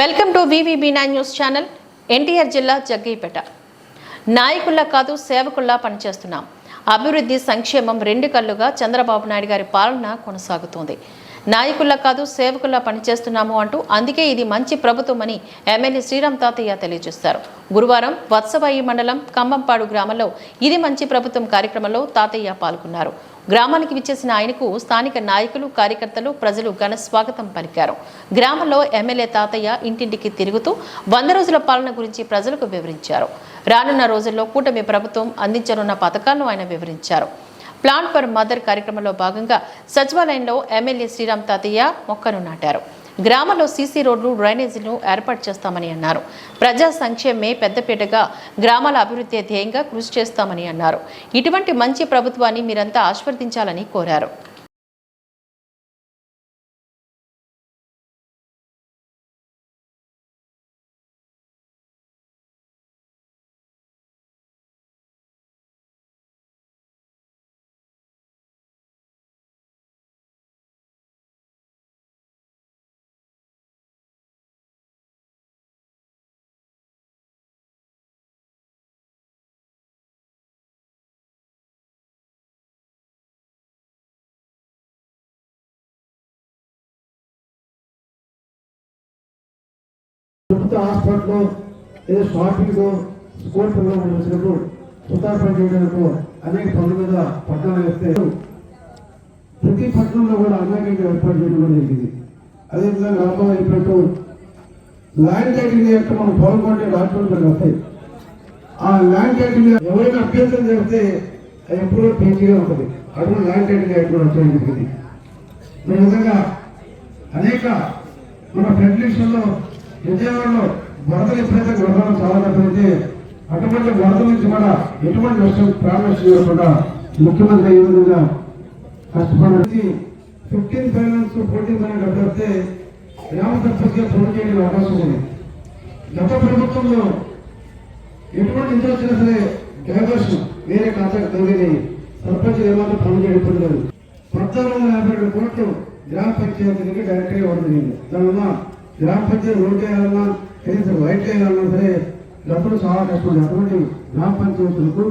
Welcome to VVB nine news channel NTR జిల్లా జగ్గయ్యపేట నాయకుల్లా కాదు సేవకుల్లా పనిచేస్తున్నాం. అభివృద్ధి సంక్షేమం రెండు కళ్ళుగా చంద్రబాబు నాయుడు గారి పాలన కొనసాగుతోంది. నాయకుల్లా కాదు సేవకుల్లా పనిచేస్తున్నాము అంటూ అందుకే ఇది మంచి ప్రభుత్వం అని ఎమ్మెల్యే శ్రీరామ్ తాతయ్య తెలియజేశారు. గురువారం వత్సవాయి మండలం కంబంపాడు గ్రామంలో ఇది మంచి ప్రభుత్వం కార్యక్రమంలో తాతయ్య పాల్గొన్నారు. గ్రామానికి విచ్చేసిన ఆయనకు స్థానిక నాయకులు కార్యకర్తలు ప్రజలు ఘన స్వాగతం పలికారు. గ్రామంలో ఎమ్మెల్యే తాతయ్య ఇంటింటికి తిరుగుతూ వంద రోజుల పాలన గురించి ప్రజలకు వివరించారు. రానున్న రోజుల్లో కూటమి ప్రభుత్వం అందించనున్న పథకాలను ఆయన వివరించారు. ప్లాంట్ ఫర్ మదర్ కార్యక్రమంలో భాగంగా సచివాలయంలో ఎమ్మెల్యే శ్రీరామ్ తాతయ్య మొక్కను నాటారు. గ్రామంలో సీసీ రోడ్లు డ్రైనేజీలను ఏర్పాటు చేస్తామని అన్నారు. ప్రజా సంక్షేమమే పెద్దపీటగా గ్రామాల అభివృద్ధి ధ్యేయంగా కృషి చేస్తామని అన్నారు. ఇటువంటి మంచి ప్రభుత్వాన్ని మీరంతా ఆశీర్వదించాలని కోరారు. ప్రభుత్వ హాస్పిటల్లో ఏదో షాపింగ్ స్కూల్ పిల్లలు వచ్చినప్పుడు సుతార్పణ చేయడానికి అనేక పనుల మీద పట్టణాలు వేస్తే ప్రతి పట్టణంలో కూడా అనేక ఏర్పాటు చేయడం జరిగింది. అదేవిధంగా రాబోయే ఏర్పాటు ల్యాండ్ టైటిల్ యొక్క మనం పాల్గొంటే కొంటే వస్తాయి. ఆ ల్యాండ్ టైటిల్ ఎవరైనా అభ్యర్థన చేస్తే అది ఎప్పుడూ పేజీగా ఉంటుంది. అటువంటి ల్యాండ్ టైటిల్ ఎప్పుడు వచ్చేది జరిగింది. ఈ విధంగా అనేక మన ఫెడరేషన్లో విజయవాడలో వరదలు ఎప్పుడైతే గొడవలు చాలా అటువంటి వరద నుంచి కూడా ఎటువంటి నష్టం ప్రాణ నష్టం ముఖ్యమంత్రి ఈ విధంగా కష్టపడి ఫిఫ్టీన్ ఫైనాన్స్ ఫోర్టీన్ ఫైనాన్స్ డబ్బులు వస్తే గ్రామ సర్పంచ్గా ఫోన్ చేయడం అవకాశం ఉంది. గత ప్రభుత్వంలో ఎటువంటి ఇంత వచ్చినా సరే డైవర్షన్ వేరే ఖాతాకు తగిలి సర్పంచ్ ఏమాత్రం పనులు చేయడం పద్నాలుగు వందల యాభై రెండు కోట్లు గ్రామ పంచాయతీకి డైరెక్ట్గా ఇవ్వడం జరిగింది. దానివల్ల గ్రామ పంచాయతీ రోడ్డు వేయాలన్నా కనీసం వైట్ వేయాలన్నా సరే డబ్బులు చాలా కష్టం అటువంటి గ్రామ పంచాయతీలకు